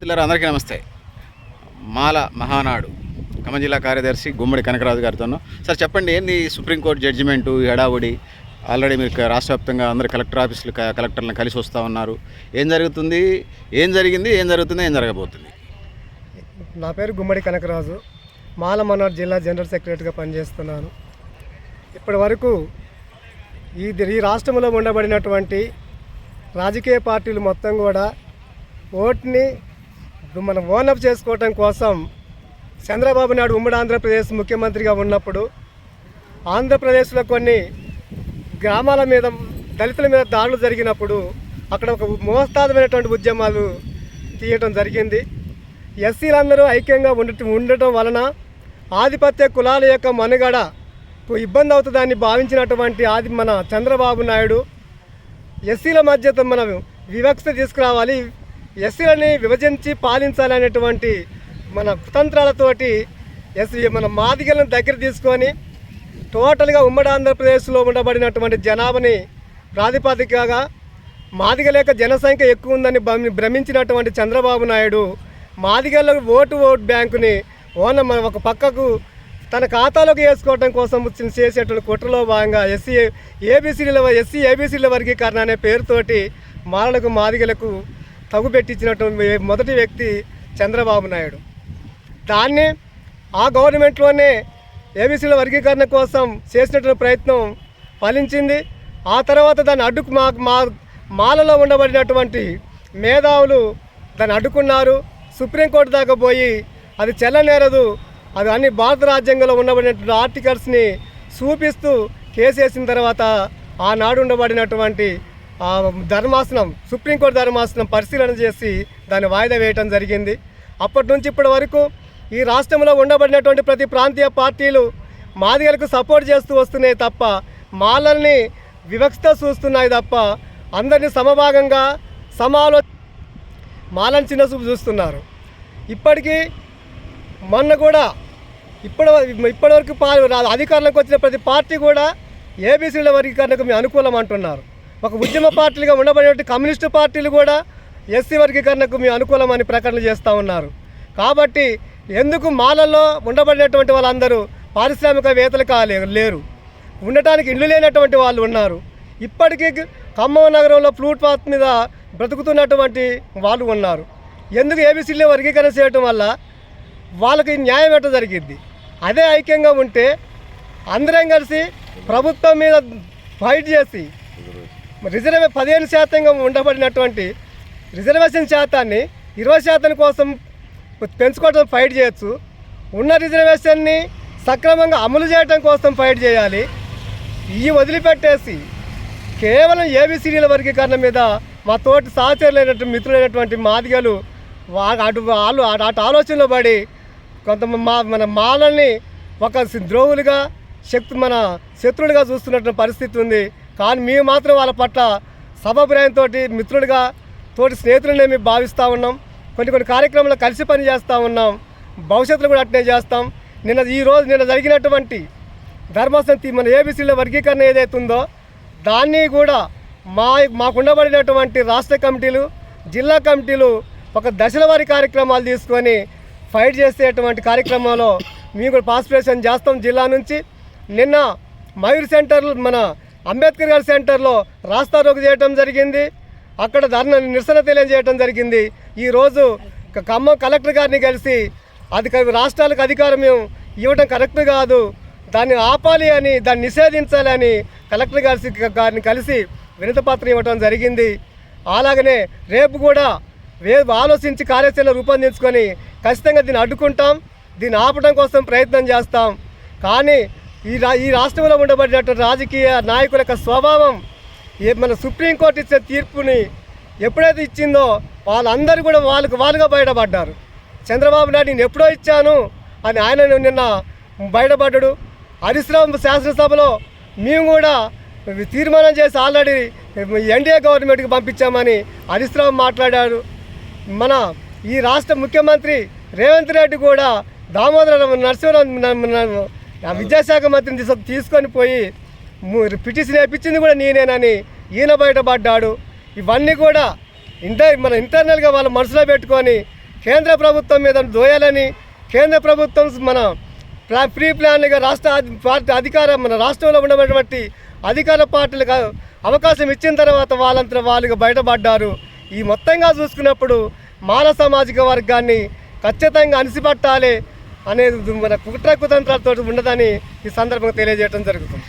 పిల్లలు అందరికీ నమస్తే. మాల మహానాడు. ఖమ్మం జిల్లా కార్యదర్శి గుమ్మడి కనకరాజు గారితో సార్ చెప్పండి ఏంది సుప్రీంకోర్టు జడ్జిమెంటు ఈ హడావుడి? ఆల్రెడీ మీరు రాష్ట్ర వ్యాప్తంగా అందరు కలెక్టర్ ఆఫీసులు కలెక్టర్లను కలిసి వస్తూ ఉన్నారు. ఏం జరుగుతుంది? ఏం జరిగింది? ఏం జరుగుతుంది? ఏం జరగబోతుంది? నా పేరు గుమ్మడి కనకరాజు. మాలమన్నాడు జిల్లా జనరల్ సెక్రటరీగా పనిచేస్తున్నాను. ఇప్పటి వరకు ఈ ఈ రాష్ట్రంలో ఉండబడినటువంటి రాజకీయ పార్టీలు మొత్తం కూడా ఓట్ని ఇప్పుడు మనం ఓనప్ చేసుకోవటం కోసం చంద్రబాబు నాయుడు ఉమ్మడి ఆంధ్రప్రదేశ్ ముఖ్యమంత్రిగా ఉన్నప్పుడు ఆంధ్రప్రదేశ్లో కొన్ని గ్రామాల మీద దళితుల మీద దాడులు జరిగినప్పుడు అక్కడ ఒక మోస్తాదమైనటువంటి ఉద్యమాలు తీయటం జరిగింది. ఎస్సీలందరూ ఐక్యంగా ఉండటం ఉండటం వలన ఆధిపత్య కులాల యొక్క మనుగడకు ఇబ్బంది అవుతుందని భావించినటువంటి ఆది మన చంద్రబాబు నాయుడు ఎస్సీల మధ్య మన వివక్ష తీసుకురావాలి. ఎస్సీలని విభజించి పాలించాలనేటువంటి మన కుతంత్రాలతోటి ఎస్సీ మన మాదిగలను దగ్గర తీసుకొని టోటల్గా ఉమ్మడి ఆంధ్రప్రదేశ్లో ఉండబడినటువంటి జనాభాని ప్రాతిపదికగా మాదిగల యొక్క జనసంఖ్య ఎక్కువ ఉందని భ్రమించినటువంటి చంద్రబాబు నాయుడు మాదిగల ఓటు ఓట్ బ్యాంకుని ఓన మన ఒక పక్కకు తన ఖాతాలోకి వేసుకోవడం కోసం వచ్చిన చేసేటువంటి కుట్రలో భాగంగా ఎస్సీ ఏబీసీల ఎస్సీ ఏబీసీల వర్గీకరణ అనే పేరుతోటి మాలలకు మాదిగలకు తగు పెట్టించినటువంటి మొదటి వ్యక్తి చంద్రబాబు నాయుడు. దాన్ని ఆ గవర్నమెంట్లోనే ఏబీసీల వర్గీకరణ కోసం చేసినటువంటి ప్రయత్నం ఫలించింది. ఆ తర్వాత దాన్ని అడ్డుకు మా మా మాలలో ఉండబడినటువంటి మేధావులు దాన్ని అడ్డుకున్నారు. సుప్రీంకోర్టు దాకా పోయి అది చెల్లనేరదు. అది అన్ని భారత రాజ్యాంగంలో ఉండబడినటువంటి ఆర్టికల్స్ని చూపిస్తూ కేసు వేసిన తర్వాత ఆనాడు ఉండబడినటువంటి ధర్మాసనం సుప్రీంకోర్టు ధర్మాసనం పరిశీలన చేసి దాన్ని వాయిదా వేయటం జరిగింది. అప్పటి నుంచి ఇప్పటి వరకు ఈ రాష్ట్రంలో ఉండబడినటువంటి ప్రతి ప్రాంతీయ పార్టీలు మాదిగలకు సపోర్ట్ చేస్తూ వస్తున్నాయి తప్ప మాలల్ని వివక్షత చూస్తున్నాయి తప్ప అందరినీ సమభాగంగా సమాలో మాలని చిన్న చూపు చూస్తున్నారు. ఇప్పటికీ మొన్న కూడా ఇప్పటి ఇప్పటివరకు పా రా- అధికారంలోకి వచ్చిన ప్రతి పార్టీ కూడా ఏబీసీల వర్గీకరణకు మేము అనుకూలం అంటున్నారు. ఒక ఉద్యమ పార్టీలుగా ఉండబడినటువంటి కమ్యూనిస్టు పార్టీలు కూడా ఎస్సీ వర్గీకరణకు మేము అనుకూలమని ప్రకటనలు ప్రకటన చేస్తూ ఉన్నారు. కాబట్టి ఎందుకు మాలల్లో ఉండబడినటువంటి వాళ్ళందరూ పారిశ్రామికవేత్తలు కాలే లేరు. ఉండటానికి ఇల్లు లేనటువంటి వాళ్ళు ఉన్నారు. ఇప్పటికీ ఖమ్మం నగరంలో ఫ్లూట్ పాత్ మీద బ్రతుకుతున్నటువంటి వాళ్ళు ఉన్నారు. ఎందుకు ఏబీసీలో వర్గీకరణ చేయటం వల్ల వాళ్ళకి న్యాయం ఎట్ట జరిగింది అదే ఐక్యంగా ఉంటే అందరం కలిసి ప్రభుత్వం మీద ఫైట్ చేసి రిజర్వే పదిహేను శాతంగా ఉండబడినటువంటి రిజర్వేషన్ శాతాన్ని ఇరవై శాతం కోసం పెంచుకోవడం ఫైట్ చేయొచ్చు. ఉన్న రిజర్వేషన్ని సక్రమంగా అమలు చేయడం కోసం ఫైట్ చేయాలి. ఇవి వదిలిపెట్టేసి కేవలం ఏబిసిడీల వర్గీకరణ మీద మా తోటి సహచరులైనటువంటి మిత్రులైనటువంటి మాదిగలు అటు వాళ్ళు అటు అటు ఆలోచనలో పడి కొంత మా మన మాలని ఒక ద్రోవులుగా శక్తి మన శత్రువులుగా చూస్తున్నటువంటి పరిస్థితి ఉంది. కానీ మేము మాత్రం వాళ్ళ పట్ల సభాభిప్రాయంతో మిత్రులుగా తోటి స్నేహితులనే మేము భావిస్తూ ఉన్నాం. కొన్ని కొన్ని కార్యక్రమాలు కలిసి పని చేస్తూ ఉన్నాం. భవిష్యత్తులో కూడా అట్నే చేస్తాం. నిన్న ఈ రోజు నిన్న జరిగినటువంటి ధర్మసంతి మన ఏబీసీల వర్గీకరణ ఏదైతే ఉందో దాన్ని కూడా మా మాకుండబడినటువంటి రాష్ట్ర కమిటీలు జిల్లా కమిటీలు ఒక దశల వారి కార్యక్రమాలు తీసుకొని ఫైట్ చేసేటువంటి కార్యక్రమంలో మేము కూడా పార్టిసిపేషన్ చేస్తాం జిల్లా నుంచి. నిన్న మయూర్ సెంటర్ మన అంబేద్కర్ గారి సెంటర్లో రాస్తా రోగు చేయడం జరిగింది. అక్కడ ధర్నా నిరసన తెలియజేయడం జరిగింది. ఈరోజు ఖమ్మం కలెక్టర్ గారిని కలిసి అది రాష్ట్రాలకు అధికారం ఇవ్వడం కరెక్ట్ కాదు. దాన్ని ఆపాలి అని దాన్ని నిషేధించాలి అని కలెక్టర్ గారి గారిని కలిసి వినతపత్రం ఇవ్వడం జరిగింది. అలాగనే రేపు కూడా వే ఆలోచించి కార్యాచరణ రూపొందించుకొని ఖచ్చితంగా దీన్ని అడ్డుకుంటాం. దీన్ని ఆపడం కోసం ప్రయత్నం చేస్తాం. కానీ ఈ రా ఈ రాష్ట్రంలో ఉండబడినటువంటి రాజకీయ నాయకుల యొక్క స్వభావం మన సుప్రీంకోర్టు ఇచ్చే తీర్పుని ఎప్పుడైతే ఇచ్చిందో వాళ్ళందరూ కూడా వాళ్ళకు వాళ్ళుగా బయటపడ్డారు. చంద్రబాబు నాయుడు నేను ఎప్పుడో ఇచ్చాను అని ఆయన నిన్న బయటపడ్డాడు. హరిశ్రామ శాసనసభలో మేము కూడా తీర్మానం చేసి ఆల్రెడీ ఎన్డీఏ గవర్నమెంట్కి పంపించామని హరిశ్రామ్ మాట్లాడారు మన ఈ రాష్ట్ర ముఖ్యమంత్రి రేవంత్ రెడ్డి కూడా దామోదర నరసింహరావు ఆ విద్యాశాఖ మంత్రిని తీసు తీసుకొని పోయి పిటిషన్ వేయించింది కూడా నేనేనని ఈయన బయటపడ్డాడు. ఇవన్నీ కూడా ఇంటర్ మన ఇంటర్నల్గా వాళ్ళ మనసులో పెట్టుకొని కేంద్ర ప్రభుత్వం మీద దోయాలని కేంద్ర ప్రభుత్వం మన ప్లా ప్రీ ప్లాన్గా రాష్ట్ర పార్టీ అధికార మన రాష్ట్రంలో ఉన్నటువంటి అధికార పార్టీలకు అవకాశం ఇచ్చిన తర్వాత వాళ్ళంతా వాళ్ళుగా బయటపడ్డారు. ఈ మొత్తంగా చూసుకున్నప్పుడు మానవ సామాజిక వర్గాన్ని ఖచ్చితంగా అణిసిపట్టాలి. అనేది మన కుట్ర కుతంత్రాలతో ఉండదని ఈ సందర్భంగా తెలియజేయడం జరుగుతుంది.